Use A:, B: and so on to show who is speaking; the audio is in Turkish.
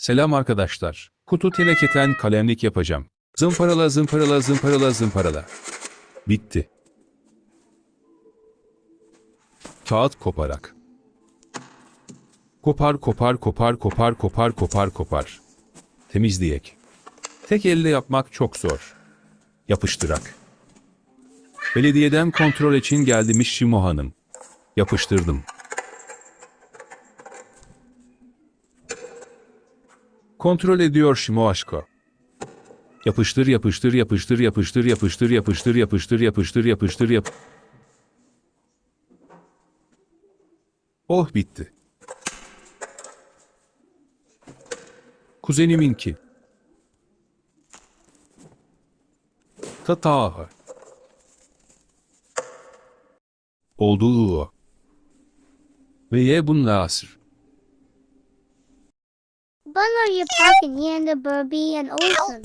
A: Selam arkadaşlar. Kutu teneketen kalemlik yapacağım. Zımparala zımparala zımparala zımparala. Bitti. Kağıt koparak. Kopar kopar kopar kopar kopar kopar kopar. Temizleyek. Tek elle yapmak çok zor. Yapıştırak. Belediyeden kontrol için geldimiş Şimo Hanım. Yapıştırdım. Kontrol ediyor Şimo aşko. Yapıştır yapıştır yapıştır yapıştır yapıştır yapıştır yapıştır yapıştır yapıştır yap. Oh bitti. Kuzeniminki. Tata. Olduğu. Ve ye bununla asır.
B: Bun are you in the Burby and Olsen?